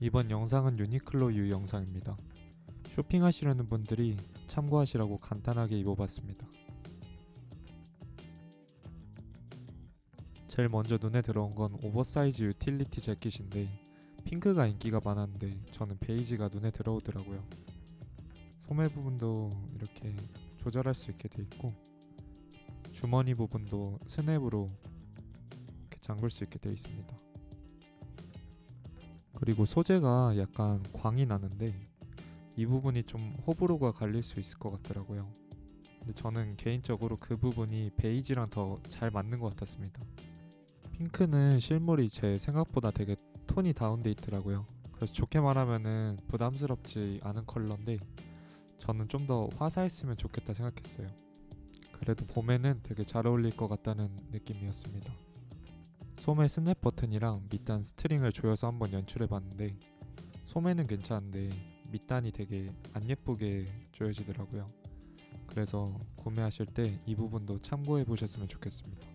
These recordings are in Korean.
이번 영상은 유니클로 유 영상입니다. 쇼핑하시려는 분들이 참고하시라고 간단하게 입어봤습니다. 제일 먼저 눈에 들어온 건 오버사이즈 유틸리티 재킷인데 핑크가 인기가 많았는데 저는 베이지가 눈에 들어오더라고요. 소매 부분도 이렇게 조절할 수 있게 돼 있고 주머니 부분도 스냅으로 이렇게 잠글 수 있게 돼 있습니다. 그리고 소재가 약간 광이 나는데 이 부분이 좀 호불호가 갈릴 수 있을 것 같더라고요. 근데 저는 개인적으로 그 부분이 베이지랑 더 잘 맞는 것 같았습니다. 핑크는 실물이 제 생각보다 되게 톤이 다운돼 있더라고요. 그래서 좋게 말하면은 부담스럽지 않은 컬러인데 저는 좀 더 화사했으면 좋겠다 생각했어요. 그래도 봄에는 되게 잘 어울릴 것 같다는 느낌이었습니다. 소매 스냅 버튼이랑 밑단 스트링을 조여서 한번 연출해 봤는데 소매는 괜찮은데 밑단이 되게 안 예쁘게 조여지더라고요. 그래서 구매하실 때 이 부분도 참고해 보셨으면 좋겠습니다.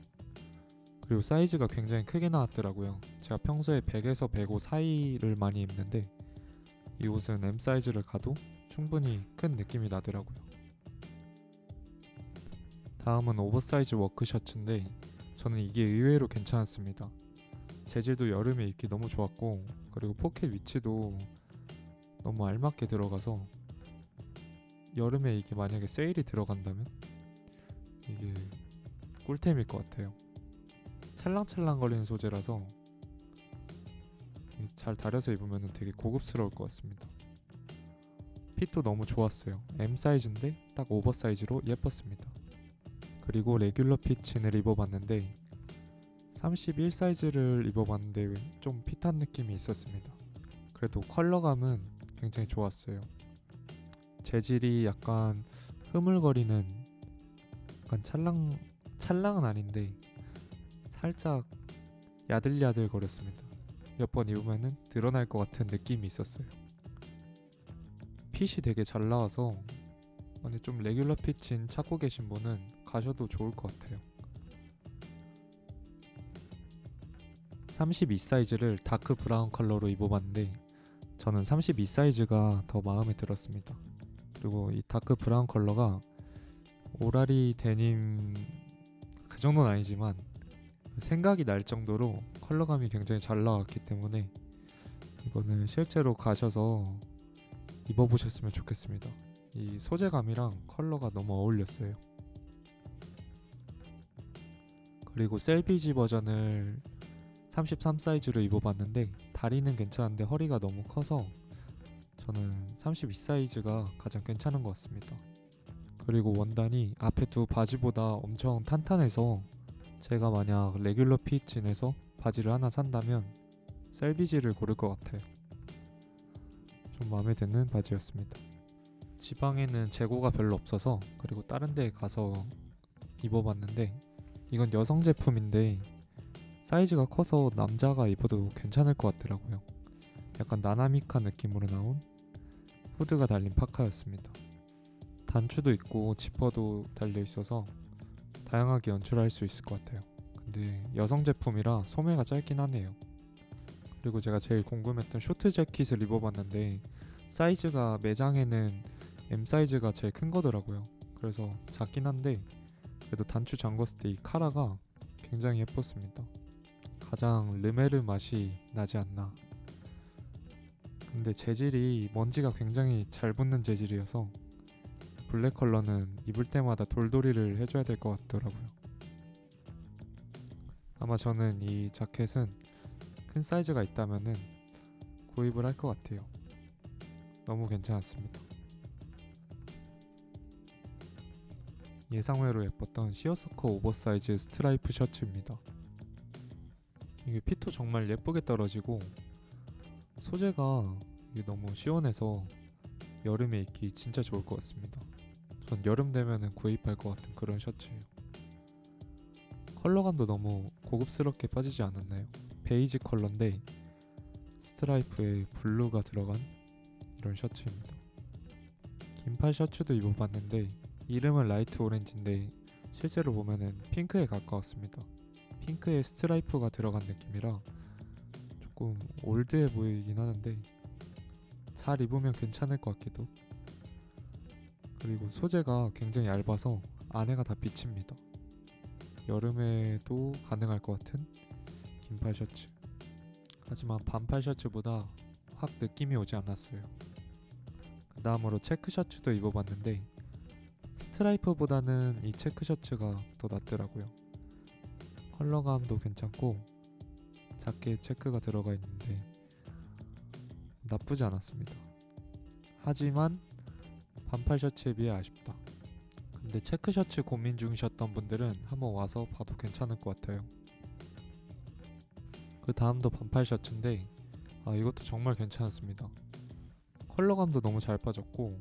그리고 사이즈가 굉장히 크게 나왔더라고요. 제가 평소에 100에서 105 사이를 많이 입는데 이 옷은 M 사이즈를 가도 충분히 큰 느낌이 나더라고요. 다음은 오버사이즈 워크 셔츠인데 저는 이게 의외로 괜찮았습니다. 재질도 여름에 입기 너무 좋았고 그리고 포켓 위치도 너무 알맞게 들어가서 여름에 이게 만약에 세일이 들어간다면 이게 꿀템일 것 같아요. 찰랑찰랑 거리는 소재라서 잘 다려서 입으면 되게 고급스러울 것 같습니다. 핏도 너무 좋았어요. M 사이즈인데 딱 오버사이즈로 예뻤습니다. 그리고 레귤러 핏진을 입어봤는데 31 사이즈를 입어봤는데 좀 핏한 느낌이 있었습니다. 그래도 컬러감은 굉장히 좋았어요. 재질이 약간 흐물거리는 약간 찰랑 찰랑은 아닌데 살짝 야들야들 거렸습니다. 몇 번 입으면은 드러날 것 같은 느낌이 있었어요. 핏이 되게 잘 나와서 만약 좀 레귤러 핏인 찾고 계신 분은 가셔도 좋을 것 같아요. 32 사이즈를 다크 브라운 컬러로 입어봤는데 저는 32 사이즈가 더 마음에 들었습니다. 그리고 이 다크 브라운 컬러가 오라리 데님 그 정도는 아니지만 생각이 날 정도로 컬러감이 굉장히 잘 나왔기 때문에 이거는 실제로 가셔서 입어보셨으면 좋겠습니다. 이 소재감이랑 컬러가 너무 어울렸어요. 그리고 셀비지 버전을 33 사이즈로 입어봤는데 다리는 괜찮은데 허리가 너무 커서 저는 32 사이즈가 가장 괜찮은 것 같습니다. 그리고 원단이 앞에 두 바지보다 엄청 탄탄해서 제가 만약 레귤러 핏진에서 바지를 하나 산다면 셀비지를 고를 것 같아요. 좀 마음에 드는 바지였습니다. 지방에는 재고가 별로 없어서 그리고 다른 데 가서 입어봤는데 이건 여성 제품인데 사이즈가 커서 남자가 입어도 괜찮을 것 같더라고요. 약간 나나미카 느낌으로 나온 후드가 달린 파카였습니다. 단추도 있고 지퍼도 달려 있어서 다양하게 연출할 수 있을 것 같아요. 근데 여성 제품이라 소매가 짧긴 하네요. 그리고 제가 제일 궁금했던 쇼트 재킷을 입어봤는데 사이즈가 매장에는 M 사이즈가 제일 큰 거더라고요. 그래서 작긴 한데 그래도 단추 잠궜을 때 이 카라가 굉장히 예뻤습니다. 가장 르메르 맛이 나지 않나. 근데 재질이 먼지가 굉장히 잘 붙는 재질이어서 블랙 컬러는 입을 때마다 돌돌이를 해줘야 될 것 같더라고요. 아마 저는 이 자켓은 큰 사이즈가 있다면은 구입을 할 것 같아요. 너무 괜찮았습니다. 예상외로 예뻤던 시어서커 오버사이즈 스트라이프 셔츠입니다. 이게 핏도 정말 예쁘게 떨어지고 소재가 너무 시원해서 여름에 입기 진짜 좋을 것 같습니다. 전 여름 되면은 구입할 것 같은 그런 셔츠예요. 컬러감도 너무 고급스럽게 빠지지 않았나요? 베이지 컬러인데 스트라이프에 블루가 들어간 이런 셔츠입니다. 긴팔 셔츠도 입어봤는데 이름은 라이트 오렌지인데 실제로 보면은 핑크에 가까웠습니다. 핑크에 스트라이프가 들어간 느낌이라 조금 올드해 보이긴 하는데 잘 입으면 괜찮을 것 같기도. 그리고 소재가 굉장히 얇아서 안에가 다 비칩니다. 여름에도 가능할 것 같은 긴팔 셔츠. 하지만 반팔 셔츠보다 확 느낌이 오지 않았어요. 그 다음으로 체크 셔츠도 입어봤는데 스트라이프보다는 이 체크 셔츠가 더 낫더라고요. 컬러감도 괜찮고 작게 체크가 들어가 있는데 나쁘지 않았습니다. 하지만 반팔 셔츠에 비해 아쉽다. 근데 체크 셔츠 고민 중이셨던 분들은 한번 와서 봐도 괜찮을 것 같아요. 그 다음도 반팔 셔츠인데 아 이것도 정말 괜찮았습니다. 컬러감도 너무 잘 빠졌고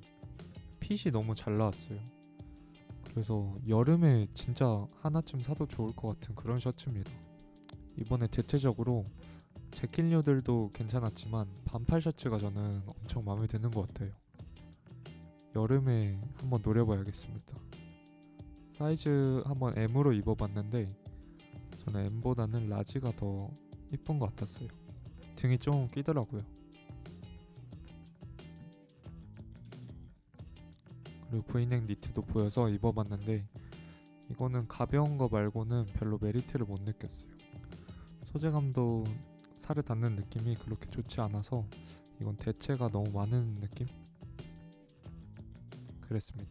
핏이 너무 잘 나왔어요. 그래서 여름에 진짜 하나쯤 사도 좋을 것 같은 그런 셔츠입니다. 이번에 대체적으로 재킷류들도 괜찮았지만 반팔 셔츠가 저는 엄청 마음에 드는 것 같아요. 여름에 한번 노려봐야겠습니다. 사이즈 한번 M으로 입어봤는데 저는 M보다는 라지가 더 이쁜 것 같았어요. 등이 좀 끼더라고요. 브이넥 니트도 보여서 입어봤는데 이거는 가벼운 거 말고는 별로 메리트를 못 느꼈어요. 소재감도 살에 닿는 느낌이 그렇게 좋지 않아서 이건 대체가 너무 많은 느낌? 그랬습니다.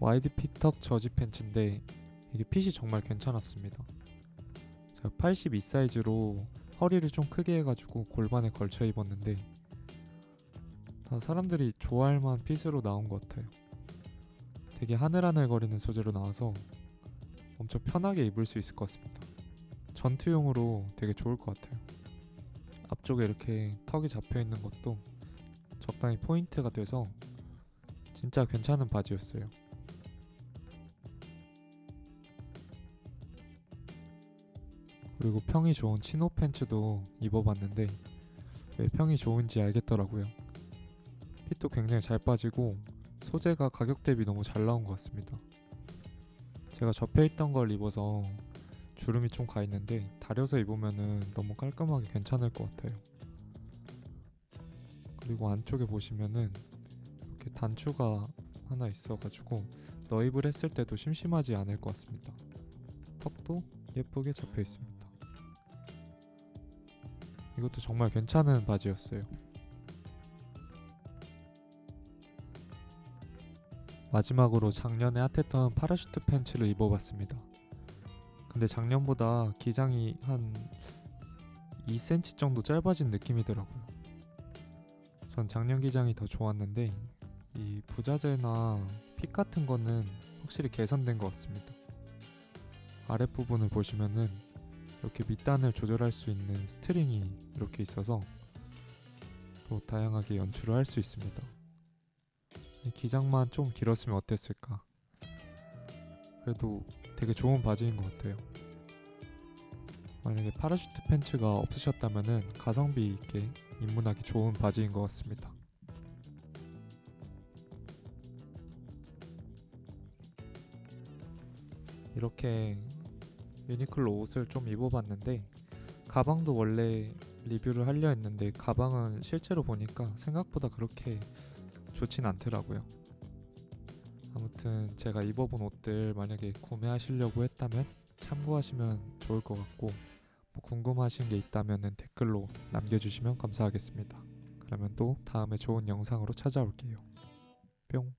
와이드 핏턱 저지 팬츠인데 이게 핏이 정말 괜찮았습니다. 제가 82 사이즈로 허리를 좀 크게 해가지고 골반에 걸쳐 입었는데 다 사람들이 좋아할 만한 핏으로 나온 것 같아요. 되게 하늘하늘거리는 소재로 나와서 엄청 편하게 입을 수 있을 것 같습니다. 전투용으로 되게 좋을 것 같아요. 앞쪽에 이렇게 턱이 잡혀 있는 것도 적당히 포인트가 돼서 진짜 괜찮은 바지였어요. 그리고 평이 좋은 치노 팬츠도 입어봤는데 왜 평이 좋은지 알겠더라고요. 핏도 굉장히 잘 빠지고 소재가 가격 대비 너무 잘 나온 것 같습니다. 제가 접혀 있던 걸 입어서 주름이 좀 가 있는데 다려서 입으면은 너무 깔끔하게 괜찮을 것 같아요. 그리고 안쪽에 보시면은 이렇게 단추가 하나 있어가지고 너입을 했을 때도 심심하지 않을 것 같습니다. 턱도 예쁘게 잡혀 있습니다. 이것도 정말 괜찮은 바지였어요. 마지막으로 작년에 핫했던 파라슈트 팬츠를 입어봤습니다. 근데 작년보다 기장이 한 2cm 정도 짧아진 느낌이더라고요. 전 작년 기장이 더 좋았는데 이 부자재나 핏 같은 거는 확실히 개선된 것 같습니다. 아랫부분을 보시면은 이렇게 밑단을 조절할 수 있는 스트링이 이렇게 있어서 또 다양하게 연출을 할 수 있습니다. 이 기장만 좀 길었으면 어땠을까? 그래도 되게 좋은 바지인 것 같아요. 만약에 파라슈트 팬츠가 없으셨다면은 가성비 있게 입문하기 좋은 바지인 것 같습니다. 이렇게 유니클로 옷을 좀 입어봤는데 가방도 원래 리뷰를 하려 했는데 가방은 실제로 보니까 생각보다 그렇게 좋진 않더라고요. 아무튼 제가 입어본 옷들 만약에 구매하시려고 했다면 참고하시면 좋을 것 같고 뭐 궁금하신 게 있다면 댓글로 남겨주시면 감사하겠습니다. 그러면 또 다음에 좋은 영상으로 찾아올게요. 뿅.